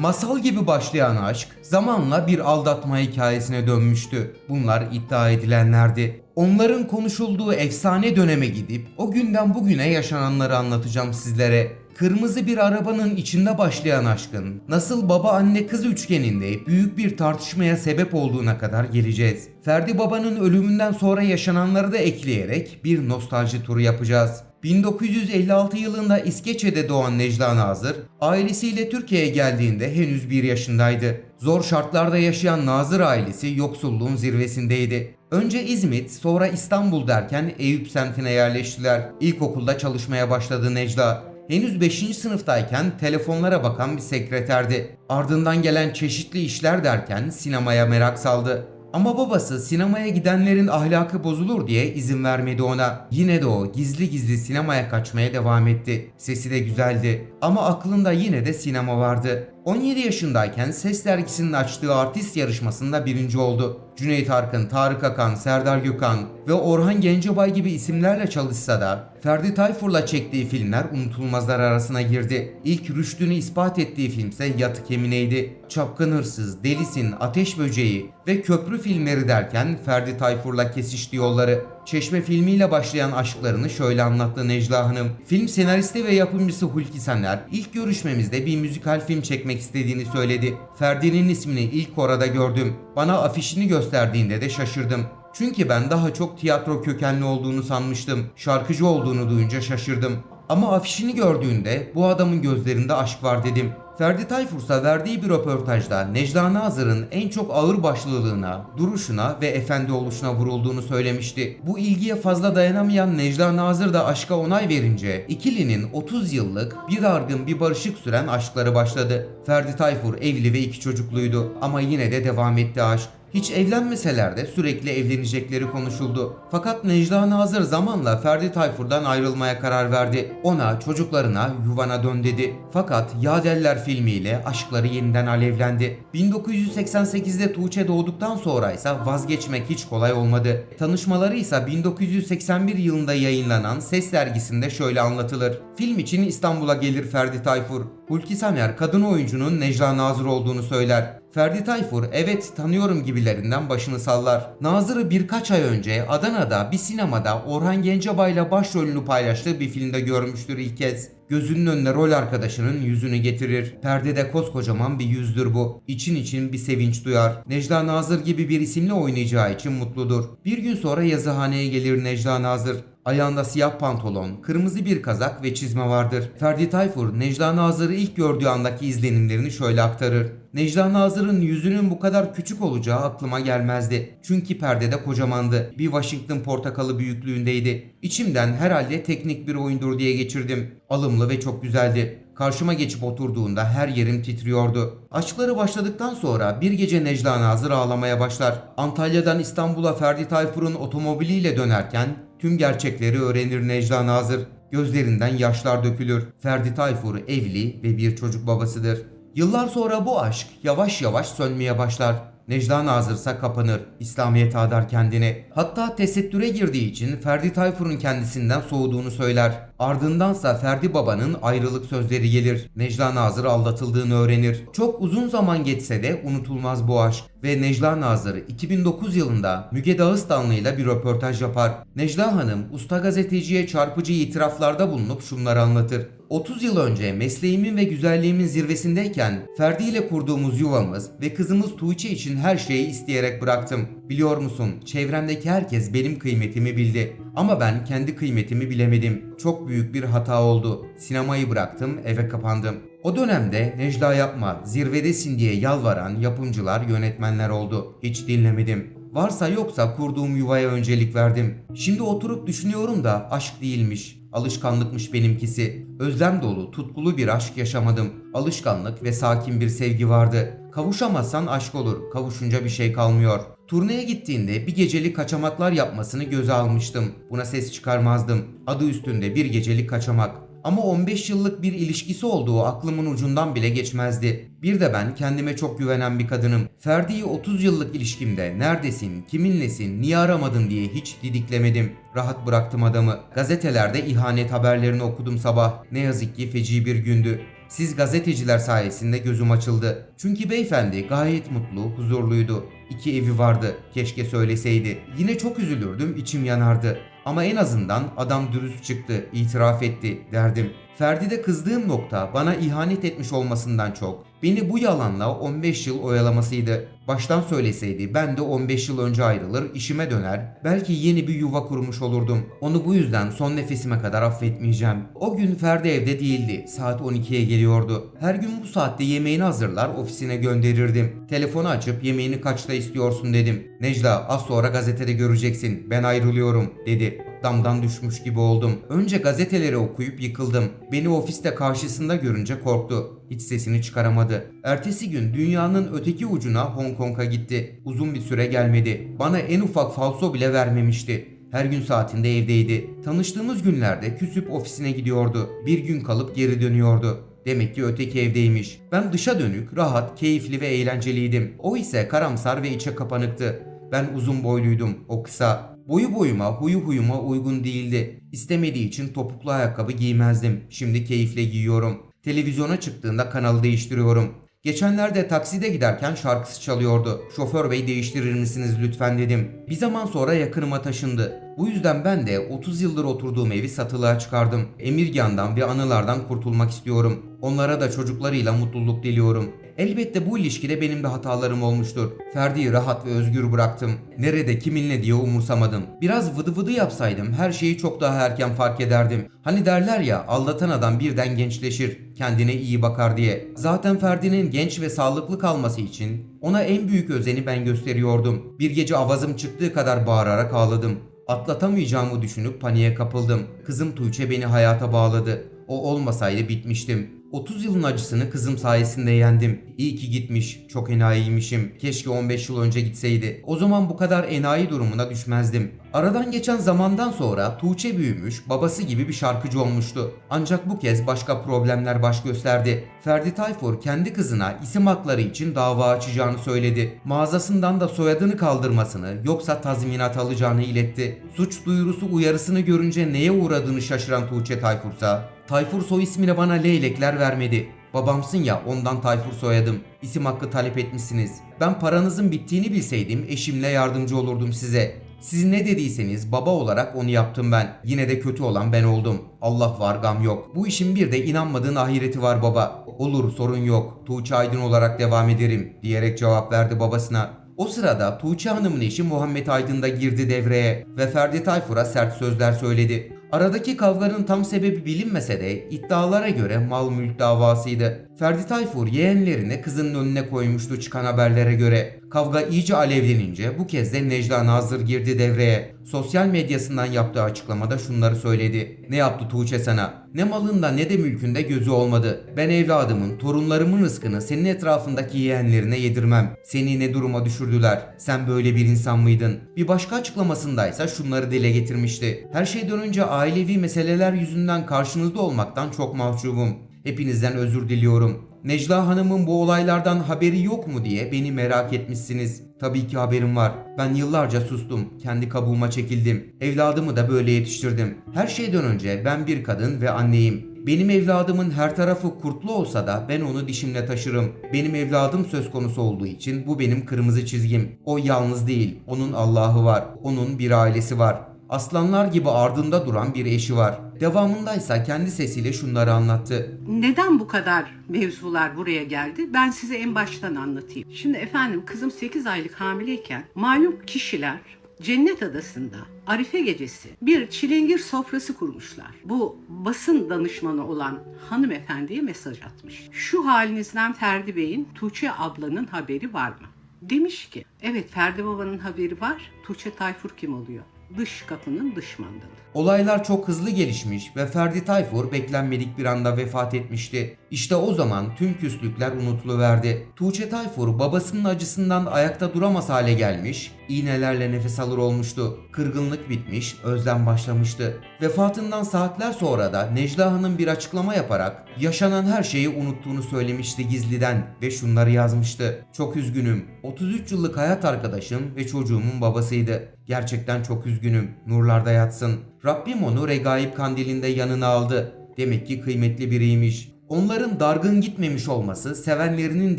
Masal gibi başlayan aşk zamanla bir aldatma hikayesine dönmüştü. Bunlar iddia edilenlerdi. Onların konuşulduğu efsane döneme gidip o günden bugüne yaşananları anlatacağım sizlere. Kırmızı bir arabanın içinde başlayan aşkın nasıl baba anne kız üçgeninde büyük bir tartışmaya sebep olduğuna kadar geleceğiz. Ferdi Baba'nın ölümünden sonra yaşananları da ekleyerek bir nostalji turu yapacağız. 1956 yılında İskeçe'de doğan Necla Nazır, ailesiyle Türkiye'ye geldiğinde henüz bir yaşındaydı. Zor şartlarda yaşayan Nazır ailesi yoksulluğun zirvesindeydi. Önce İzmit, sonra İstanbul derken Eyüp semtine yerleştiler. İlkokulda çalışmaya başladı Necla. Henüz 5. sınıftayken telefonlara bakan bir sekreterdi. Ardından gelen çeşitli işler derken sinemaya merak saldı. Ama babası sinemaya gidenlerin ahlakı bozulur diye izin vermedi ona. Yine de o gizli gizli sinemaya kaçmaya devam etti. Sesi de güzeldi ama aklında yine de sinema vardı. 17 yaşındayken Ses Dergisi'nin açtığı artist yarışmasında birinci oldu. Cüneyt Arkın, Tarık Akan, Serdar Gökhan ve Orhan Gencebay gibi isimlerle çalışsa da Ferdi Tayfur'la çektiği filmler unutulmazlar arasına girdi. İlk rüştünü ispat ettiği filmse Yatık Yemine'ydi. Çapkın Hırsız, Delisin, Ateş Böceği ve Köprü filmleri derken Ferdi Tayfur'la kesişti yolları. Çeşme filmiyle başlayan aşklarını şöyle anlattı Necla Hanım. Film senaristi ve yapımcısı Hulki Sener ilk görüşmemizde bir müzikal film çekmek istediğini söyledi. Ferdi'nin ismini ilk orada gördüm. Bana afişini gösterdiğinde de şaşırdım. Çünkü ben daha çok tiyatro kökenli olduğunu sanmıştım. Şarkıcı olduğunu duyunca şaşırdım. Ama afişini gördüğünde bu adamın gözlerinde aşk var dedim. Ferdi Tayfursa verdiği bir röportajda Necla Nazır'ın en çok ağır başlılığına, duruşuna ve efendi oluşuna vurulduğunu söylemişti. Bu ilgiye fazla dayanamayan Necla Nazır da aşka onay verince ikilinin 30 yıllık bir dargın bir barışık süren aşkları başladı. Ferdi Tayfur evli ve iki çocukluydu ama yine de devam etti aşk. Hiç evlenmeseler de sürekli evlenecekleri konuşuldu. Fakat Necla Nazır zamanla Ferdi Tayfur'dan ayrılmaya karar verdi. Ona, çocuklarına, yuvana dön dedi. Fakat Yadeller filmiyle aşkları yeniden alevlendi. 1988'de Tuğçe doğduktan sonra ise vazgeçmek hiç kolay olmadı. Tanışmaları ise 1981 yılında yayınlanan Ses dergisinde şöyle anlatılır. Film için İstanbul'a gelir Ferdi Tayfur. Hulki Saner kadın oyuncunun Necla Nazır olduğunu söyler. Ferdi Tayfur evet tanıyorum gibilerinden başını sallar. Nazır'ı birkaç ay önce Adana'da bir sinemada Orhan Gencebay'la başrolünü paylaştığı bir filmde görmüştür ilk kez. Gözünün önüne rol arkadaşının yüzünü getirir. Perdede koskocaman bir yüzdür bu. İçin için bir sevinç duyar. Necla Nazır gibi bir isimle oynayacağı için mutludur. Bir gün sonra yazıhaneye gelir Necla Nazır. Ayağında siyah pantolon, kırmızı bir kazak ve çizme vardır. Ferdi Tayfur, Necla Nazır'ı ilk gördüğü andaki izlenimlerini şöyle aktarır. Necla Nazır'ın yüzünün bu kadar küçük olacağı aklıma gelmezdi. Çünkü perdede kocamandı. Bir Washington portakalı büyüklüğündeydi. İçimden herhalde teknik bir oyundur diye geçirdim. Alımlı ve çok güzeldi. Karşıma geçip oturduğunda her yerim titriyordu. Aşkları başladıktan sonra bir gece Necla Nazır ağlamaya başlar. Antalya'dan İstanbul'a Ferdi Tayfur'un otomobiliyle dönerken tüm gerçekleri öğrenir Necla Nazır. Gözlerinden yaşlar dökülür. Ferdi Tayfur evli ve bir çocuk babasıdır. Yıllar sonra bu aşk yavaş yavaş sönmeye başlar. Necla Nazırsa kapanır. İslamiyet'e adar kendini. Hatta tesettüre girdiği için Ferdi Tayfur'un kendisinden soğuduğunu söyler. Ardındansa Ferdi Baba'nın ayrılık sözleri gelir. Necla Nazır aldatıldığını öğrenir. Çok uzun zaman geçse de unutulmaz bu aşk. Ve Necla Nazır 2009 yılında Müge Dağıstanlı ile bir röportaj yapar. Necla Hanım usta gazeteciye çarpıcı itiraflarda bulunup şunları anlatır. 30 yıl önce mesleğimin ve güzelliğimin zirvesindeyken Ferdi ile kurduğumuz yuvamız ve kızımız Tuğçe için her şeyi isteyerek bıraktım. Biliyor musun çevremdeki herkes benim kıymetimi bildi. Ama ben kendi kıymetimi bilemedim. Çok büyük bir hata oldu. Sinemayı bıraktım eve kapandım. O dönemde Necla yapma zirvedesin diye yalvaran yapımcılar yönetmenler oldu. Hiç dinlemedim. Varsa yoksa kurduğum yuvaya öncelik verdim. Şimdi oturup düşünüyorum da aşk değilmiş. Alışkanlıkmış benimkisi. Özlem dolu, tutkulu bir aşk yaşamadım. Alışkanlık ve sakin bir sevgi vardı. Kavuşamazsan aşk olur. Kavuşunca bir şey kalmıyor. Turneye gittiğinde bir gecelik kaçamaklar yapmasını göze almıştım. Buna ses çıkarmazdım. Adı üstünde bir gecelik kaçamak. Ama 15 yıllık bir ilişkisi olduğu aklımın ucundan bile geçmezdi. Bir de ben kendime çok güvenen bir kadınım. Ferdi'yi 30 yıllık ilişkimde neredesin, kiminlesin, niye aramadın diye hiç didiklemedim. Rahat bıraktım adamı. Gazetelerde ihanet haberlerini okudum sabah. Ne yazık ki feci bir gündü. Siz gazeteciler sayesinde gözüm açıldı. Çünkü beyefendi gayet mutlu, huzurluydu. İki evi vardı. Keşke söyleseydi. Yine çok üzülürdüm, içim yanardı. Ama en azından adam dürüst çıktı, itiraf etti derdim. Ferdi'de kızdığım nokta bana ihanet etmiş olmasından çok. Beni bu yalanla 15 yıl oyalamasıydı. Baştan söyleseydi ben de 15 yıl önce ayrılır, işime döner, belki yeni bir yuva kurmuş olurdum. Onu bu yüzden son nefesime kadar affetmeyeceğim. O gün Ferdi evde değildi. Saat 12'ye geliyordu. Her gün bu saatte yemeğini hazırlar, ofisine gönderirdim. Telefonu açıp yemeğini kaçta istiyorsun dedim. Necla az sonra gazetede göreceksin. Ben ayrılıyorum dedi damdan düşmüş gibi oldum. Önce gazeteleri okuyup yıkıldım. Beni ofiste karşısında görünce korktu. Hiç sesini çıkaramadı. Ertesi gün dünyanın öteki ucuna Hong Kong'a gitti. Uzun bir süre gelmedi. Bana en ufak falso bile vermemişti. Her gün saatinde evdeydi. Tanıştığımız günlerde küsüp ofisine gidiyordu. Bir gün kalıp geri dönüyordu. Demek ki öteki evdeymiş. Ben dışa dönük, rahat, keyifli ve eğlenceliydim. O ise karamsar ve içe kapanıktı. Ben uzun boyluydum, o kısa. Boyu boyuma, huyu huyuma uygun değildi. İstemediği için topuklu ayakkabı giymezdim. Şimdi keyifle giyiyorum. Televizyona çıktığında kanalı değiştiriyorum. Geçenlerde takside giderken şarkısı çalıyordu. Şoför bey değiştirir misiniz lütfen dedim. Bir zaman sonra yakınıma taşındı. Bu yüzden ben de 30 yıldır oturduğum evi satılığa çıkardım. Emirgan'dan ve anılardan kurtulmak istiyorum. Onlara da çocuklarıyla mutluluk diliyorum. Elbette bu ilişkide benim de hatalarım olmuştur. Ferdi'yi rahat ve özgür bıraktım. Nerede kiminle diye umursamadım. Biraz vıdı vıdı yapsaydım her şeyi çok daha erken fark ederdim. Hani derler ya aldatan adam birden gençleşir, kendine iyi bakar diye. Zaten Ferdi'nin genç ve sağlıklı kalması için ona en büyük özeni ben gösteriyordum. Bir gece avazım çıktığı kadar bağırarak ağladım. Atlatamayacağımı düşünüp paniğe kapıldım. Kızım Tuğçe beni hayata bağladı. O olmasaydı bitmiştim. 30 yılın acısını kızım sayesinde yendim. İyi ki gitmiş. Çok enayiymişim. Keşke 15 yıl önce gitseydi. O zaman bu kadar enayi durumuna düşmezdim. Aradan geçen zamandan sonra Tuğçe büyümüş, babası gibi bir şarkıcı olmuştu. Ancak bu kez başka problemler baş gösterdi. Ferdi Tayfur kendi kızına isim hakları için dava açacağını söyledi. Mağazasından da soyadını kaldırmasını yoksa tazminat alacağını iletti. Suç duyurusu uyarısını görünce neye uğradığını şaşıran Tuğçe Tayfursa Tayfur soy ismine bana leylekler vermedi. Babamsın ya ondan Tayfur soyadım. İsim hakkı talep etmişsiniz. Ben paranızın bittiğini bilseydim eşimle yardımcı olurdum size. Siz ne dediyseniz baba olarak onu yaptım ben. Yine de kötü olan ben oldum. Allah var gam yok. Bu işin bir de inanmadığın ahireti var baba. Olur sorun yok. Tuğçe Aydın olarak devam ederim diyerek cevap verdi babasına. O sırada Tuğçe Hanım'ın eşi Muhammed Aydın da girdi devreye ve Ferdi Tayfur'a sert sözler söyledi. Aradaki kavganın tam sebebi bilinmese de iddialara göre mal mülk davasıydı. Ferdi Tayfur yeğenlerini kızının önüne koymuştu çıkan haberlere göre. Kavga iyice alevlenince bu kez de Necla Nazır girdi devreye. Sosyal medyasından yaptığı açıklamada şunları söyledi. Ne yaptı Tuğçe sana? Ne malında ne de mülkünde gözü olmadı. Ben evladımın, torunlarımın rızkını senin etrafındaki yeğenlerine yedirmem. Seni ne duruma düşürdüler? Sen böyle bir insan mıydın? Bir başka açıklamasındaysa şunları dile getirmişti. Her şeyden önce ailevi meseleler yüzünden karşınızda olmaktan çok mahcubum. Hepinizden özür diliyorum. Necla Hanım'ın bu olaylardan haberi yok mu diye beni merak etmişsiniz. Tabii ki haberim var. Ben yıllarca sustum. Kendi kabuğuma çekildim. Evladımı da böyle yetiştirdim. Her şeyden önce ben bir kadın ve anneyim. Benim evladımın her tarafı kurtlu olsa da ben onu dişimle taşırım. Benim evladım söz konusu olduğu için bu benim kırmızı çizgim. O yalnız değil. Onun Allah'ı var. Onun bir ailesi var. Aslanlar gibi ardında duran bir eşi var. Devamındaysa kendi sesiyle şunları anlattı. Neden bu kadar mevzular buraya geldi? Ben size en baştan anlatayım. Şimdi efendim kızım 8 aylık hamileyken malum kişiler Cennet Adası'nda Arife gecesi bir çilingir sofrası kurmuşlar. Bu basın danışmanı olan hanımefendiye mesaj atmış. Şu halinizden Ferdi Bey'in Tuğçe ablanın haberi var mı? Demiş ki evet Ferdi babanın haberi var. Tuğçe Tayfur kim oluyor? Dış kapının dış mandalı. Olaylar çok hızlı gelişmiş ve Ferdi Tayfur beklenmedik bir anda vefat etmişti. İşte o zaman tüm küslükler unutuluverdi. Tuğçe Tayfur babasının acısından ayakta duramaz hale gelmiş, iğnelerle nefes alır olmuştu. Kırgınlık bitmiş, özlem başlamıştı. Vefatından saatler sonra da Necla Hanım bir açıklama yaparak yaşanan her şeyi unuttuğunu söylemişti gizliden ve şunları yazmıştı. Çok üzgünüm. 33 yıllık hayat arkadaşım ve çocuğumun babasıydı. Gerçekten çok üzgünüm. Nurlarda yatsın. Rabbim onu regaib kandilinde yanına aldı. Demek ki kıymetli biriymiş. Onların dargın gitmemiş olması sevenlerinin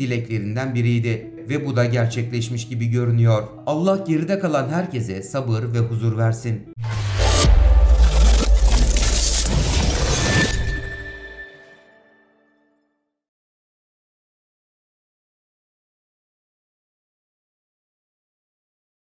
dileklerinden biriydi ve bu da gerçekleşmiş gibi görünüyor. Allah geride kalan herkese sabır ve huzur versin.